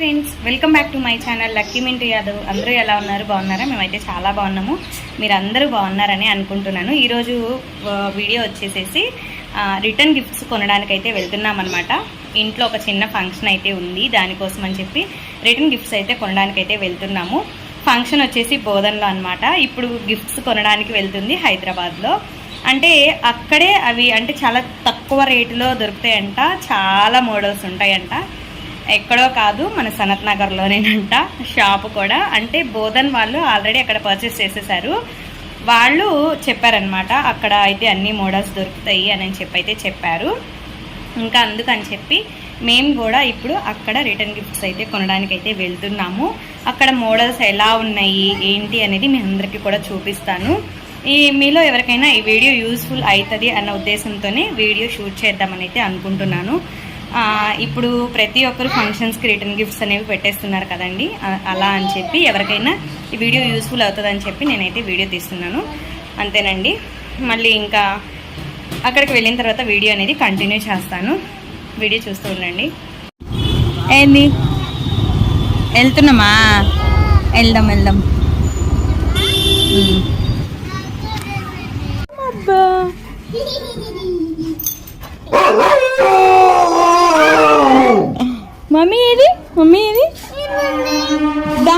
Friends welcome back to my channel Lucky Mintu Yadav. అందరూ ఎలా ఉన్నారు? బాగున్నారా? మేమైతే చాలా బాగున్నాము. మీరు అందరూ బాగున్నారని అనుకుంటున్నాను. ఈరోజు వీడియో వచ్చేసేసి రిటర్న్ గిఫ్ట్స్ కొనడానికి అయితే వెళ్తున్నాం అనమాట ఇంట్లో ఒక చిన్న ఫంక్షన్ అయితే ఉంది. దానికోసం అని చెప్పి రిటర్న్ గిఫ్ట్స్ అయితే కొనడానికి అయితే వెళ్తున్నాము. ఫంక్షన్ వచ్చేసి బోధనలో అనమాట ఇప్పుడు గిఫ్ట్స్ కొనడానికి వెళ్తుంది హైదరాబాద్లో. అంటే అక్కడే అవి అంటే చాలా తక్కువ రేటులో దొరుకుతాయంట. చాలా మోడల్స్ ఉంటాయంట. ఎక్కడో కాదు మన సనత్ నగర్లోనేనంట షాప్ కూడా. అంటే బోధన్ వాళ్ళు ఆల్రెడీ అక్కడ పర్చేస్ చేసేసారు. వాళ్ళు చెప్పారనమాట అక్కడ అయితే అన్ని మోడల్స్ దొరుకుతాయి అని చెప్పి అయితే చెప్పారు. ఇంకా అందుకని చెప్పి మేము కూడా ఇప్పుడు అక్కడ రిటర్న్ గిఫ్ట్స్ అయితే కొనడానికి అయితే వెళ్తున్నాము. అక్కడ మోడల్స్ ఎలా ఉన్నాయి ఏంటి అనేది మీ అందరికీ కూడా చూపిస్తాను. ఈ మీలో ఎవరికైనా ఈ వీడియో యూస్ఫుల్ అవుతుంది అన్న ఉద్దేశంతోనే వీడియో షూట్ చేద్దామని అయితే అనుకుంటున్నాను. ఇప్పుడు ప్రతి ఒక్కరు ఫంక్షన్స్కి రిటర్న్ గిఫ్ట్స్ అనేవి పెట్టేస్తున్నారు కదండి. అలా అని చెప్పి ఎవరికైనా ఈ వీడియో యూస్ఫుల్ అవుతుందని చెప్పి నేనైతే వీడియో తీస్తున్నాను. అంతేనండి. మళ్ళీ ఇంకా అక్కడికి వెళ్ళిన తర్వాత వీడియో అనేది కంటిన్యూ చేస్తాను. వీడియో చూస్తూ ఉండండి. ఏంది? వెళ్తున్నామా? వెళ్దాం వెళ్దాం. అబ్బా. మమ్మీ ఏది? మమ్మీ ఏది? దా.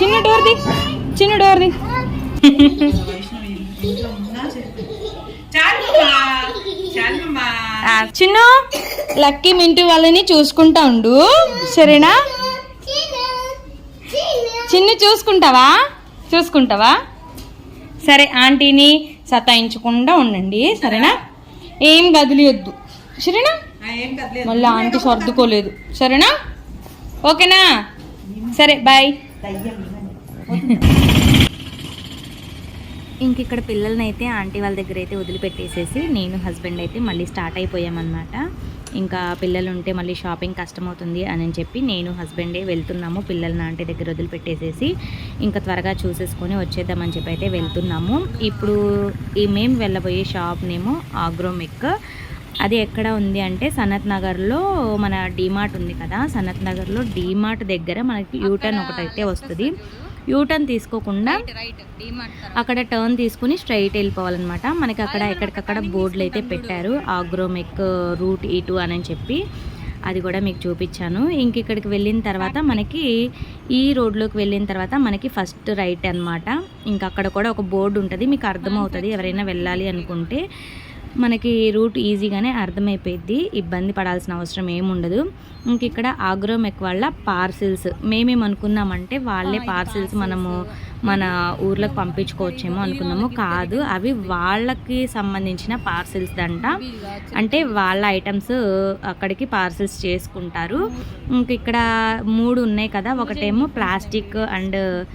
చిన్న డోర్ది చిన్న డోర్ది ఆ, చిన్న లక్కీ మింటూ వాళ్ళని చూసుకుంటా ఉండు. సరేనా? చిన్న చూసుకుంటావా? చూసుకుంటావా? సరే ఆంటీని సతాయించకుండా ఉండండి. సరేనా? ఏం కదిలియొద్దు సరేనా? మళ్ళీ ఆంటీ సర్దుకోలేదు. సరేనా? ఓకేనా? సరే బాయ్. ఇంక ఇక్కడ పిల్లల్ని అయితే ఆంటీ వాళ్ళ దగ్గర అయితే వదిలిపెట్టేసేసి నేను హస్బెండ్ అయితే మళ్ళీ స్టార్ట్ అయిపోయామన్నమాట. ఇంకా పిల్లలు ఉంటే మళ్ళీ షాపింగ్ కష్టమవుతుంది అని చెప్పి నేను హస్బెండే వెళ్తున్నాము. పిల్లల్ని ఆంటీ దగ్గర వదిలిపెట్టేసేసి ఇంకా త్వరగా చూసేసుకొని వచ్చేద్దామని చెప్పి అయితే వెళ్తున్నాము. ఇప్పుడు ఈ మేము వెళ్ళబోయే షాప్ నేమో ఆగ్రోమిక్ అది ఎక్కడ ఉంది అంటే సనత్ నగర్లో మన డీమార్ట్ ఉంది కదా. సనత్ నగర్లో డీమార్ట్ దగ్గర మనకి యూటర్న్ ఒకటైతే వస్తుంది. యూటర్న్ తీసుకోకుండా అక్కడ టర్న్ తీసుకుని స్ట్రైట్ వెళ్ళిపోవాలన్నమాట. మనకి అక్కడ ఎక్కడికక్కడ బోర్డులు అయితే పెట్టారు. ఆగ్రోమెక్ రూట్ ఇటు అని చెప్పి అది కూడా మీకు చూపించాను. ఇంక ఇక్కడికి వెళ్ళిన తర్వాత మనకి ఈ రోడ్లోకి వెళ్ళిన తర్వాత మనకి ఫస్ట్ రైట్ అన్నమాట. ఇంకా అక్కడ కూడా ఒక బోర్డు ఉంటుంది. మీకు అర్థమవుతుంది ఎవరైనా వెళ్ళాలి అనుకుంటే. మనకి రూట్ ఈజీగానే అర్థమైపోయింది ఇబ్బంది పడాల్సిన అవసరం ఏముండదు. ఇంక ఇక్కడ ఆగ్రోమెక్ వాళ్ళ పార్సిల్స్. మేమేం అనుకున్నామంటే వాళ్ళే పార్సిల్స్ మనము మన ఊర్లోకి పంపించుకోవచ్చేమో అనుకున్నాము. కాదు అవి వాళ్ళకి సంబంధించిన పార్సిల్స్ అంట అంటే వాళ్ళ ఐటమ్స్ అక్కడికి పార్సిల్స్ చేసుకుంటారు. ఇంక ఇక్కడ మూడు ఉన్నాయి కదా. ఒకటేమో ప్లాస్టిక్ అండ్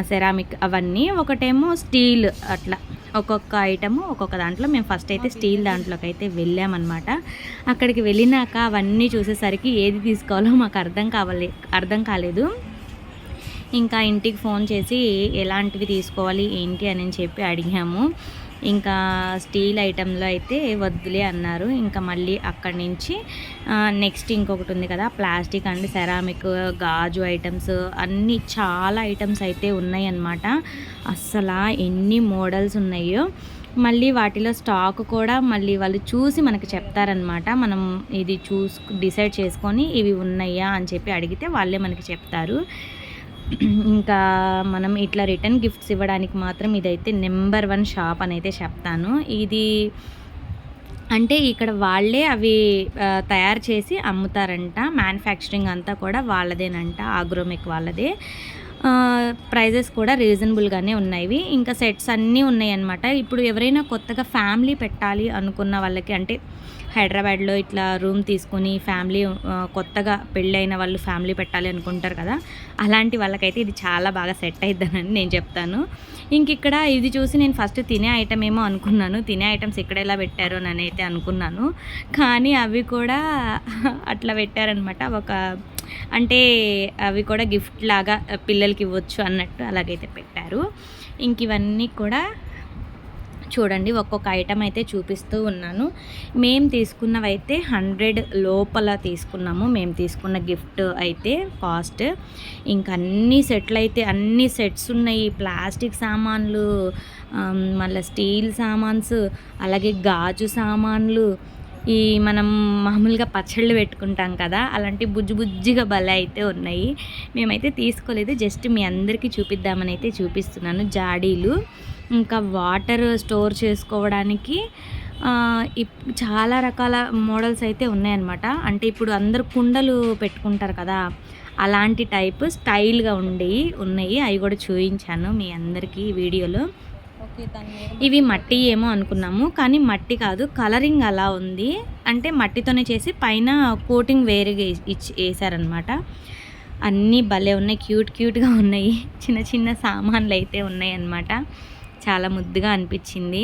సెరామిక్ అవన్నీ. ఒకటేమో స్టీల్ అట్లా. ఒక్కొక్క ఐటమ్ ఒక్కొక్క దాంట్లో మేము ఫస్ట్ అయితే స్టీల్ దాంట్లోకి అయితే వెళ్ళామన్నమాట. అక్కడికి వెళ్ళినాక అవన్నీ చూసేసరికి ఏది తీసుకోవాలో మాకు అర్థం కావాలి అర్థం కాలేదు. ఇంకా ఇంటికి ఫోన్ చేసి ఎలాంటివి తీసుకోవాలి ఏంటి అని చెప్పి అడిగాము. ఇంకా స్టీల్ ఐటెంలో అయితే వద్దులే అన్నారు. ఇంకా మళ్ళీ అక్కడి నుంచి నెక్స్ట్ ఇంకొకటి ఉంది కదా ప్లాస్టిక్ అండ్ సెరామిక్ గాజు ఐటమ్స్ అన్నీ చాలా ఐటమ్స్ అయితే ఉన్నాయి అన్నమాట అస్సలు ఎన్ని మోడల్స్ ఉన్నాయో. మళ్ళీ వాటిలో స్టాక్ కూడా మళ్ళీ వాళ్ళు చూసి మనకి చెప్తారనమాట మనం ఇది చూసు డిసైడ్ చేసుకొని ఇవి ఉన్నాయా అని చెప్పి అడిగితే వాళ్ళే మనకి చెప్తారు. ఇంకా మనం ఇట్లా రిటర్న్ గిఫ్ట్స్ ఇవ్వడానికి మాత్రం ఇదైతే నెంబర్ వన్ షాప్ అని అయితే చెప్తాను. ఇది అంటే ఇక్కడ వాళ్ళే అవి తయారు చేసి అమ్ముతారంట. మ్యానుఫ్యాక్చరింగ్ అంతా కూడా వాళ్ళదేనంట. ఆగ్రోమిక్ వాళ్ళదే. ప్రైజెస్ కూడా రీజనబుల్గానే ఉన్నాయి ఇంకా సెట్స్ అన్నీ ఉన్నాయి అన్నమాట ఇప్పుడు ఎవరైనా కొత్తగా ఫ్యామిలీ పెట్టాలి అనుకున్న వాళ్ళకి అంటే హైదరాబాద్లో ఇట్లా రూమ్ తీసుకుని ఫ్యామిలీ కొత్తగా పెళ్ళి అయిన వాళ్ళు ఫ్యామిలీ పెట్టాలి అనుకుంటారు కదా అలాంటి వాళ్ళకైతే ఇది చాలా బాగా సెట్ అయిద్దానని నేను చెప్తాను. ఇంక ఇక్కడ ఇది చూసి నేను ఫస్ట్ తినే ఐటమ్ ఏమో అనుకున్నాను. తినే ఐటమ్స్ ఇక్కడ ఎలా పెట్టారు అని అయితే అనుకున్నాను. కానీ అవి కూడా అట్లా పెట్టారనమాట ఒక అంటే అవి కూడా గిఫ్ట్ లాగా పిల్లలకి ఇవ్వచ్చు అన్నట్టు అలాగైతే పెట్టారు. ఇంక ఇవన్నీ కూడా చూడండి ఒక్కొక్క ఐటమ్ అయితే చూపిస్తూ ఉన్నాను. మేము తీసుకున్నవైతే హండ్రెడ్ లోపల తీసుకున్నాము. మేము తీసుకున్న గిఫ్ట్ అయితే కాస్ట్ ఇంకా అన్ని సెట్లు అయితే అన్ని సెట్స్ ఉన్నాయి. ప్లాస్టిక్ సామాన్లు మళ్ళీ స్టీల్ సామాన్స్ అలాగే గాజు సామాన్లు ఈ మనం మామూలుగా పచ్చళ్ళు పెట్టుకుంటాం కదా అలాంటి బుజ్జి బుజ్జిగా భలే అయితే ఉన్నాయి. మేమైతే తీసుకోలేదు జస్ట్ మీ అందరికీ చూపిద్దామని అయితే చూపిస్తున్నాను. జాడీలు ఇంకా వాటర్ స్టోర్ చేసుకోవడానికి ఇప్ చాలా రకాల మోడల్స్ అయితే ఉన్నాయన్నమాట. అంటే ఇప్పుడు అందరు కుండలు పెట్టుకుంటారు కదా అలాంటి టైప్ స్టైల్గా ఉండి ఉన్నాయి. అవి కూడా చూపించాను మీ అందరికీ వీడియోలో. ఇవి మట్టి ఏమో అనుకున్నాము కానీ మట్టి కాదు కలరింగ్ అలా ఉంది. అంటే మట్టితోనే చేసి పైన కోటింగ్ వేరేగా ఇచ్చి వేసారనమాట అన్నీ భలే ఉన్నాయి క్యూట్ క్యూట్గా ఉన్నాయి. చిన్న చిన్న సామాన్లు అయితే ఉన్నాయి అన్నమాట చాలా ముద్దుగా అనిపించింది.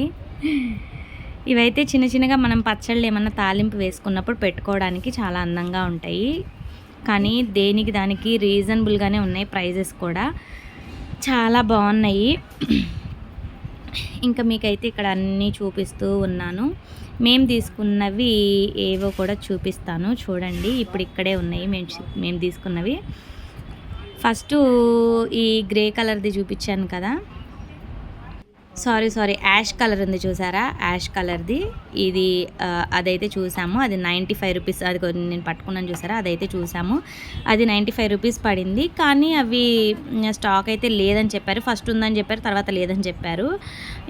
ఇవైతే చిన్న చిన్నగా మనం పచ్చళ్ళు ఏమన్నా తాలింపు వేసుకున్నప్పుడు పెట్టుకోవడానికి చాలా అందంగా ఉంటాయి. కానీ దేనికి దానికి రీజనబుల్గానే ఉన్నాయి ప్రైజెస్ కూడా. చాలా బాగున్నాయి. ఇంకా మీకైతే ఇక్కడ అన్నీ చూపిస్తూ ఉన్నాను. మేము తీసుకున్నవి ఏవో కూడా చూపిస్తాను. చూడండి ఇప్పుడు ఇక్కడే ఉన్నాయి. మేము మేము తీసుకున్నవి. ఫస్ట్ ఈ గ్రే కలర్ది చూపించాను కదా. సారీ సారీ యాష్ కలర్ ఉంది చూసారా? యాష్ కలర్ది. ఇది అదైతే చూసాము. అది నైంటీ ఫైవ్ రూపీస్ అది నేను పట్టుకున్నాను చూసారా? అదైతే చూసాము. అది నైంటీ ఫైవ్ రూపీస్ పడింది. కానీ అవి స్టాక్ అయితే లేదని చెప్పారు. ఫస్ట్ ఉందని చెప్పారు తర్వాత లేదని చెప్పారు.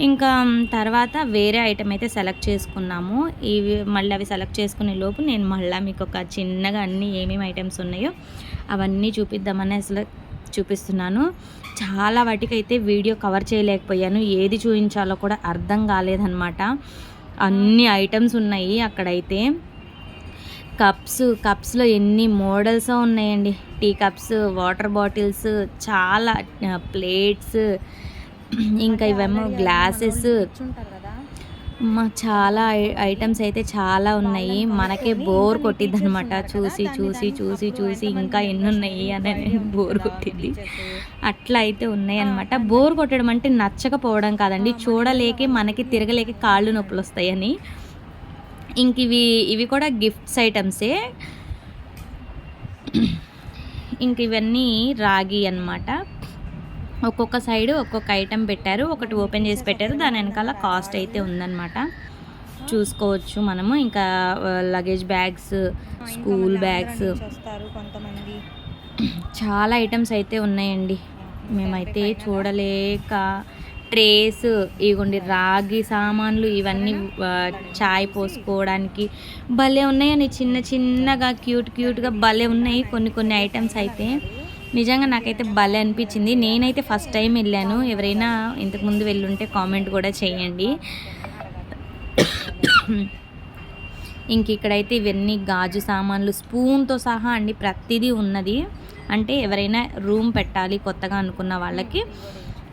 ఇంకా తర్వాత వేరే ఐటెం అయితే సెలెక్ట్ చేసుకున్నాము. ఇవి మళ్ళీ అవి సెలెక్ట్ చేసుకునే లోపు నేను మళ్ళీ మీకు ఒక చిన్నగా అన్ని ఏమేమి ఐటమ్స్ ఉన్నాయో అవన్నీ చూపిద్దామని అసలు చూపిస్తున్నాను. చాలా వాటికైతే వీడియో కవర్ చేయలేకపోయాను. ఏది చూపించాలో కూడా అర్థం కాలేదన్నమాట. అన్ని ఐటమ్స్ ఉన్నాయి అక్కడైతే. కప్స్ కప్స్లో ఎన్ని మోడల్స్ ఉన్నాయండి. టీ కప్స్ వాటర్ బాటిల్స్ చాలా ప్లేట్స్. ఇంకా ఇవేమో గ్లాసెస్. మా చాలా ఐ- ఐటమ్స్ అయితే చాలా ఉన్నాయి. మనకే బోర్ కొట్టిద్ది అనమాట చూసి చూసి చూసి చూసి ఇంకా ఎన్ని ఉన్నాయి అని బోర్ కొట్టిద్ది అట్లా అయితే ఉన్నాయి అనమాట బోర్ కొట్టడం అంటే నచ్చకపోవడం కాదండి. చూడలేకే మనకి తిరగలేక కాళ్ళు నొప్పులు వస్తాయని. ఇంక ఇవి ఇవి కూడా గిఫ్ట్స్ ఐటమ్సే ఇంక ఇవన్నీ రాగి అన్నమాట. ఒక్కొక్క సైడ్ ఒక్కొక్క ఐటెం పెట్టారు. ఒకటి ఓపెన్ చేసి పెట్టారు. దాని వెనకాల కాస్ట్ అయితే ఉందన్నమాట. చూసుకోవచ్చు మనము. ఇంకా లగేజ్ బ్యాగ్స్ స్కూల్ బ్యాగ్స్. కొంతమంది చాలా ఐటమ్స్ అయితే ఉన్నాయండి. మేమైతే చూడలేక ట్రేస్ ఇగోండి రాగి సామాన్లు ఇవన్నీ చాయ్ పోసుకోవడానికి భలే ఉన్నాయని చిన్న చిన్నగా క్యూట్ క్యూట్గా భలే ఉన్నాయి. కొన్ని కొన్ని ఐటమ్స్ అయితే. నిజంగా నాకైతే భలే అనిపించింది. నేనైతే ఫస్ట్ టైం వెళ్ళాను. ఎవరైనా ఇంతకుముందు వెళ్ళుంటే కామెంట్ కూడా చేయండి. ఇంక ఇక్కడైతే ఇవన్నీ గాజు సామాన్లు స్పూన్తో సహా అండి ప్రతిదీ ఉన్నది. అంటే ఎవరైనా రూమ్ పెట్టాలి కొత్తగా అనుకున్న వాళ్ళకి.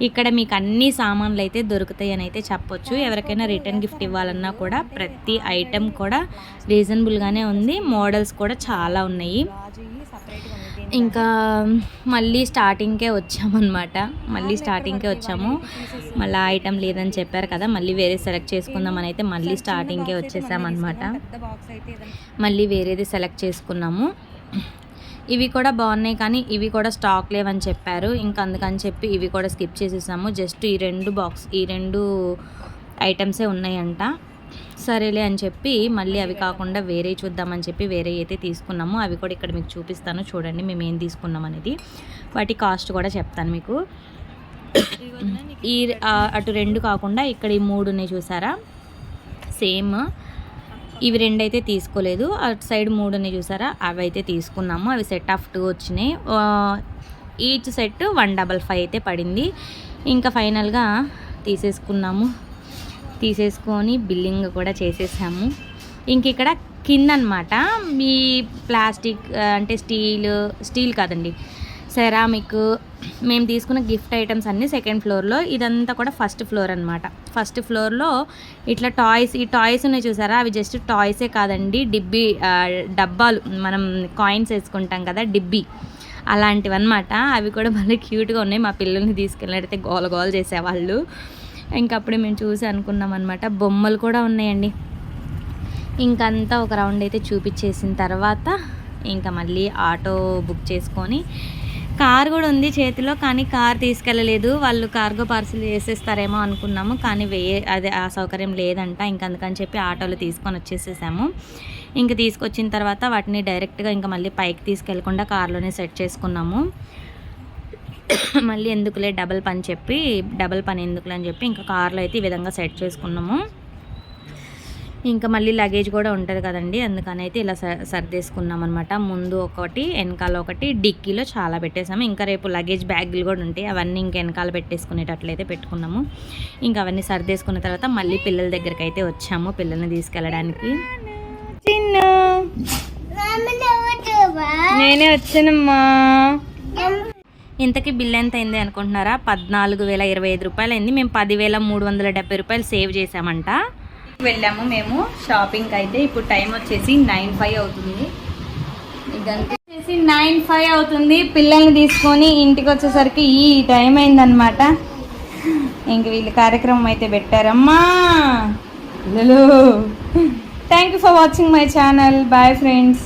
ఇక్కడ మీకు అన్ని సామాన్లు అయితే దొరుకుతాయి అని అయితే చెప్పొచ్చు. ఎవరికైనా రిటర్న్ గిఫ్ట్ ఇవ్వాలన్నా కూడా ప్రతి ఐటెం కూడా రీజనబుల్గానే ఉంది. మోడల్స్ కూడా చాలా ఉన్నాయి. ఇంకా మళ్ళీ స్టార్టింగ్కే వచ్చామన్నమాట. మళ్ళీ స్టార్టింగ్కే వచ్చాము. మళ్ళీ ఆ ఐటెం లేదని చెప్పారు కదా మళ్ళీ వేరే సెలెక్ట్ చేసుకుందామని అయితే మళ్ళీ స్టార్టింగ్కే వచ్చేసామన్నమాట మళ్ళీ వేరేది సెలెక్ట్ చేసుకున్నాము. ఇవి కూడా బాగున్నాయి కానీ ఇవి కూడా స్టాక్ లేవని చెప్పారు. ఇంకా అందుకని చెప్పి ఇవి కూడా స్కిప్ చేసేసాము. జస్ట్ ఈ రెండు బాక్స్ ఈ రెండు ఐటమ్సే ఉన్నాయంట. సరేలే అని చెప్పి మళ్ళీ అవి కాకుండా వేరే చూద్దామని చెప్పి వేరే అయితే తీసుకున్నాము అవి కూడా ఇక్కడ మీకు చూపిస్తాను. చూడండి మేము ఏం తీసుకున్నాం అనేది. వాటి కాస్ట్ కూడా చెప్తాను మీకు. ఈ అటు రెండు కాకుండా ఇక్కడ ఈ మూడు ఉన్నాయి చూసారా? సేమ్. ఇవి రెండు అయితే తీసుకోలేదు. అటు సైడ్ మూడు ఉన్నాయి చూసారా? అవి అయితే తీసుకున్నాము. అవి సెట్ ఆఫ్ టూ వచ్చినాయి. Each set one double five అయితే పడింది. ఇంకా ఫైనల్గా తీసేసుకున్నాము. తీసేసుకొని బిల్లింగ్ కూడా చేసేసాము. ఇంక ఇక్కడ కింద అనమాట ఈ ప్లాస్టిక్ అంటే స్టీల్ స్టీల్ కాదండి సెరామిక్ మేము తీసుకున్న గిఫ్ట్ ఐటమ్స్ అన్నీ సెకండ్ ఫ్లోర్లో. ఇదంతా కూడా ఫస్ట్ ఫ్లోర్ అనమాట ఫస్ట్ ఫ్లోర్లో ఇట్లా టాయ్స్ ఈ టాయ్స్ ఉన్నాయి చూసారా? అవి జస్ట్ టాయ్సే కాదండి డిబ్బి డబ్బాలు. మనం కాయిన్స్ వేసుకుంటాం కదా డిబ్బి. అలాంటివి అనమాట అవి కూడా భలే క్యూట్గా ఉన్నాయి. మా పిల్లల్ని తీసుకెళ్ళినట్టయితే గోల గోల చేసేవాళ్ళు. ఇంకా అప్పుడే మేము చూసి అనుకున్నాం అనమాట బొమ్మలు కూడా ఉన్నాయండి. ఇంకంతా ఒక రౌండ్ అయితే చూపించేసిన తర్వాత ఇంకా మళ్ళీ ఆటో బుక్ చేసుకొని కార్ కూడా ఉంది చేతిలో కానీ కార్ తీసుకెళ్ళలేదు. వాళ్ళు కార్గో పార్సిల్ చేసేస్తారేమో అనుకున్నాము కానీ వే అదే ఆ సౌకర్యం లేదంట. ఇంక అందుకని చెప్పి ఆటోలో తీసుకొని వచ్చేసేసాము. ఇంక తీసుకొచ్చిన తర్వాత వాటిని డైరెక్ట్గా ఇంకా మళ్ళీ పైకి తీసుకెళ్ళకుండా కార్లోనే సెట్ చేసుకున్నాము. మళ్ళీ ఎందుకులే డబల్ పని చెప్పి డబల్ పని ఎందుకులే అని చెప్పి ఇంకా కార్లో అయితే ఈ విధంగా సెట్ చేసుకున్నాము. ఇంకా మళ్ళీ లగేజ్ కూడా ఉంటుంది కదండి అందుకని అయితే ఇలా స- సర్దేసుకున్నాం అనమాట ముందు ఒకటి వెనకాల ఒకటి డిక్కీలో చాలా పెట్టేసాము. ఇంకా రేపు లగేజ్ బ్యాగులు కూడా ఉంటాయి. అవన్నీ ఇంక వెనకాల పెట్టేసుకునేటట్లయితే పెట్టుకున్నాము. ఇంకా అవన్నీ సర్దేసుకున్న తర్వాత మళ్ళీ పిల్లల దగ్గరికి అయితే వచ్చాము పిల్లల్ని తీసుకెళ్ళడానికి. చిన్న. నేనే వచ్చానమ్మా. ఇంతకీ బిల్ ఎంత అయింది అనుకుంటున్నారా? పద్నాలుగు వేల ఇరవై ఐదు రూపాయలు అయింది మేము పదివేల మూడు వందల డెబ్బై రూపాయలు సేవ్ చేసామంట వెళ్ళాము మేము. షాపింగ్ అయితే ఇప్పుడు టైం వచ్చేసి నైన్ ఫైవ్ అవుతుంది. ఇదంతా వచ్చేసి నైన్ ఫైవ్ అవుతుంది. పిల్లల్ని తీసుకొని ఇంటికి వచ్చేసరికి ఈ టైం అయిందనమాట ఇంక వీళ్ళు కార్యక్రమం అయితే పెట్టారమ్మా. Thank you for watching my channel bye friends